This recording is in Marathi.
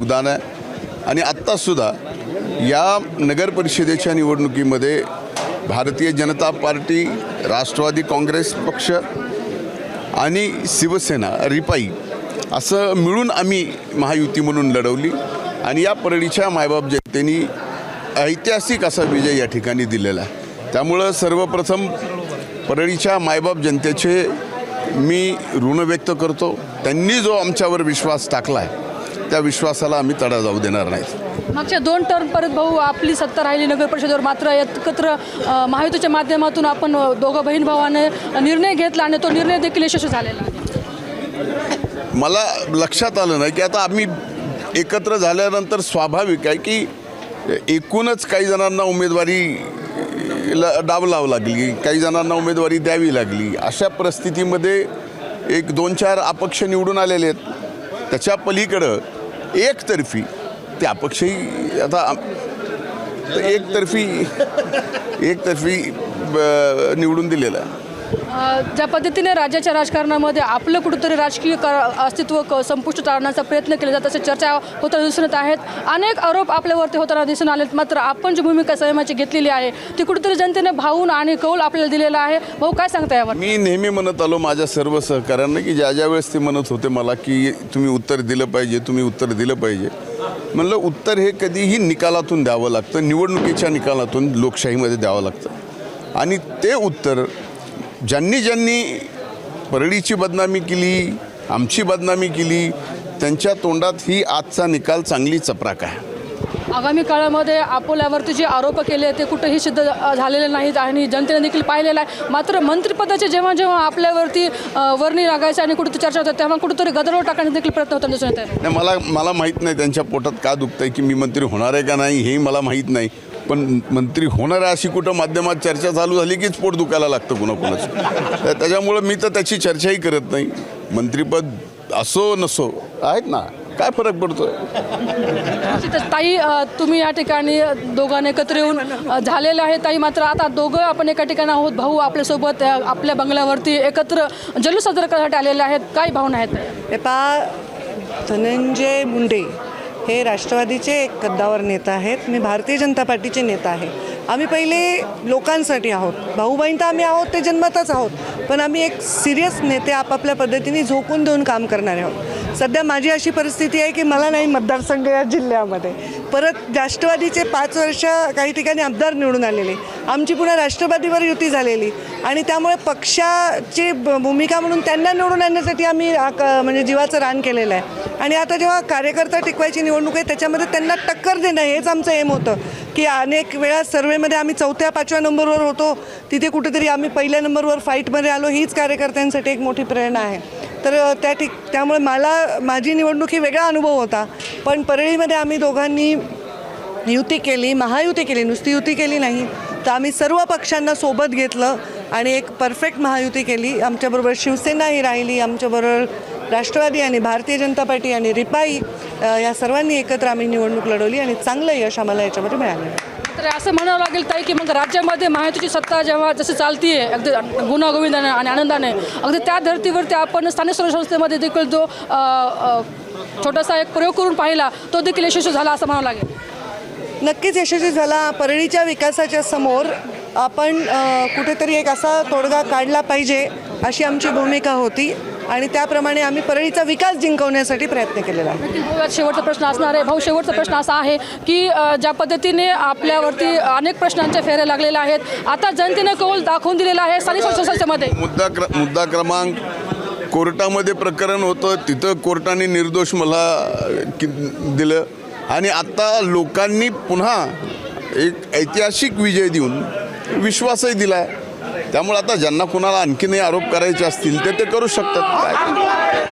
योगदान आहे. आणि आत्तासुद्धा या नगर परिषदेच्या निवडणुकीमध्ये भारतीय जनता पार्टी राष्ट्रवादी काँग्रेस पक्ष आणि शिवसेना रिपाई असं मिळून आम्ही महायुती म्हणून लढवली. आणि या परळीच्या मायबाप जनतेनी ऐतिहासिक असा विजय या ठिकाणी दिलेला आहे. त्यामुळं सर्वप्रथम परळीच्या मायबाप जनतेचे मी ऋण व्यक्त करतो. त्यांनी जो आमच्यावर विश्वास टाकला आहे त्या विश्वासाला आम्ही तडा जाऊ देणार नाहीत. मागच्या दोन टर्म परत भाऊ आपली सत्ता राहिली नगर परिषदेवर मात्र एकत्र महायुतीच्या माध्यमातून आपण दोघं बहीण भावाने निर्णय घेतला आणि तो निर्णय देखील यशस्वी झालेला मला लक्षात आलं नाही की आता आम्ही एकत्र झाल्यानंतर स्वाभाविक आहे की एकूणच काही जणांना उमेदवारी ला- डाव लावं लागली काही जणांना उमेदवारी द्यावी लागली. अशा परिस्थितीमध्ये एक दोन चार अपक्ष निवडून आलेले आहेत. त्याच्या पलीकडं एकतर्फी त्यापेक्षाही आता एकतर्फी एकतर्फी ब- निवडून दिलेलं. आहे ज्या पद्धतीने राज्याच्या राजकारणामध्ये आपलं कुठंतरी राजकीय क अस्तित्व क संपुष्ट आणण्याचा प्रयत्न केला जात असे चर्चा होताना दिसून येत आहेत. अनेक आरोप आपल्यावरती होताना दिसून आलेत मात्र आपण जी भूमिका संयमाची घेतलेली आहे ती कुठेतरी जनतेने भावून आणि कौल आपल्याला दिलेला आहे. भाऊ काय सांगता यावर? मी नेहमी म्हणत आलो माझ्या सर्व सहकाऱ्यांना की ज्या ज्या वेळेस ते म्हणत होते मला की तुम्ही उत्तर दिलं पाहिजे तुम्ही उत्तर दिलं पाहिजे. म्हणलं उत्तर हे कधीही निकालातून द्यावं लागतं निवडणुकीच्या निकालातून लोकशाहीमध्ये द्यावं लागतं. आणि ते उत्तर ज्यांनी ज्यांनी परळीची बदनामी केली आमची बदनामी केली त्यांच्या तोंडात ही आजचा निकाल चांगली चपराक आहे. आगामी काळामध्ये अकोल्यावरती जे आरोप केले ते कुठेही सिद्ध झालेले नाहीत आणि जनतेने देखील पाहिलेलं आहे. मात्र मंत्रिपदाचे जेव्हा जेव्हा आपल्यावरती वर्णी लागायचे आणि कुठेतरी चर्चा होतात तेव्हा कुठेतरी गदरव टाकण्याचा देखील प्रयत्न होताना दिसून येत आहे. मला मला माहीत नाही त्यांच्या पोटात का दुखतं आहे की मी मंत्री होणार आहे का नाही हेही मला माहीत नाही. पण मंत्री होणार आहे अशी कुठं माध्यमात चर्चा चालू झाली कीच पोट दुखायला लागतं कुणाकुणाचं? तर त्याच्यामुळं मी तर त्याची चर्चाही करत नाही. मंत्रिपद असो नसो आहेत ना? काय फरक पडतो ताई तुम्ही या ठिकाणी दोघांनी एकत्र येऊन झालेलं आहे. ताई मात्र आता दोघं आपण एका ठिकाणी आहोत. भाऊ आपल्यासोबत आपल्या बंगल्यावरती एकत्र जल्लोष साजरा करण्यासाठी आलेले आहेत काय भावना आहेत? हे धनंजय मुंडे हे राष्ट्रवादीचे एक कद्दावर नेता आहेत. मी भारतीय जनता पार्टीचे नेता आहे. आम्ही पहिले लोकांसाठी आहोत. भाऊ तर आम्ही आहोत ते जन्मतच आहोत. पण आम्ही एक सिरियस नेते आपापल्या पद्धतीने झोकून देऊन काम करणारे आहोत. सध्या माझी अशी परिस्थिती आहे की मला नाही मतदारसंघ या जिल्ह्यामध्ये. परत राष्ट्रवादीचे पाच वर्ष काही ठिकाणी आमदार निवडून आलेले. आमची पुन्हा राष्ट्रवादीवर युती झालेली. आणि त्यामुळे पक्षाची भूमिका म्हणून त्यांना निवडून आणण्यासाठी आम्ही क- म्हणजे जीवाचं रान केलेलं आहे. आणि आता जेव्हा कार्यकर्ता टिकवायची निवडणूक आहे त्याच्यामध्ये त्यांना टक्कर देणं हेच आमचं एम होतं. की अनेक वेळा सर्वेमध्ये आम्ही चौथ्या पाचव्या नंबरवर होतो. तिथे कुठेतरी आम्ही पहिल्या नंबरवर फाईटमध्ये आलो. हीच कार्यकर्त्यांसाठी एक मोठी प्रेरणा आहे. तर त्या ठिक त्यामुळे मला माझी निवडणूक ही वेगळा अनुभव होता. पण परळीमध्ये आम्ही दोघांनी युती केली महायुती केली नुसती युती केली नाही. तर आम्ही सर्व पक्षांना सोबत घेतलं आणि एक परफेक्ट महायुती केली. आमच्याबरोबर शिवसेना ही राहिली आमच्याबरोबर राष्ट्रवादी आणि भारतीय जनता पार्टी आणि रिपाई या सर्वांनी एकत्र आम्ही निवडणूक लढवली आणि चांगलं यश आम्हाला याच्यामध्ये मिळालं. तर असं म्हणावं लागेल ताई की मग राज्यामध्ये महायुतीची सत्ता जेव्हा जसं आहे अगदी गुणागोविंदाने आणि आनंदाने अगदी त्या धर्तीवरती आपण स्थानिक स्वराज्य संस्थेमध्ये देखील जो छोटासा एक प्रयोग करून पाहिला तो देखील यशस्वी झाला असं म्हणावं लागेल. नक्कीच यशस्वी झाला. परळीच्या विकासाच्या समोर आपण कुठेतरी एक असा तोडगा काढला पाहिजे अशी आमची भूमिका होती. आणि त्याप्रमाणे आम्ही परळीचा विकास जिंकवण्यासाठी प्रयत्न केलेला आहे. शेवटचा प्रश्न असणार आहे. भाऊ शेवटचा प्रश्न असा आहे की ज्या पद्धतीने आपल्यावरती अनेक प्रश्नांच्या फेऱ्या लागलेल्या आहेत आता जनतेने कौल दाखवून दिलेला आहे स्थानिक संस्थेमध्ये मुद्दा क्र मुद्दा क्रमांक कोर्टामध्ये प्रकरण होतं तिथं कोर्टाने निर्दोष मला कि दिलं. आणि आत्ता लोकांनी पुन्हा एक ऐतिहासिक विजय देऊन विश्वासही दिला आहे त्यामुळे आता ज्यांना कुणाला आणखीनही आरोप करायचे असतील ते ते करू शकतात. काय?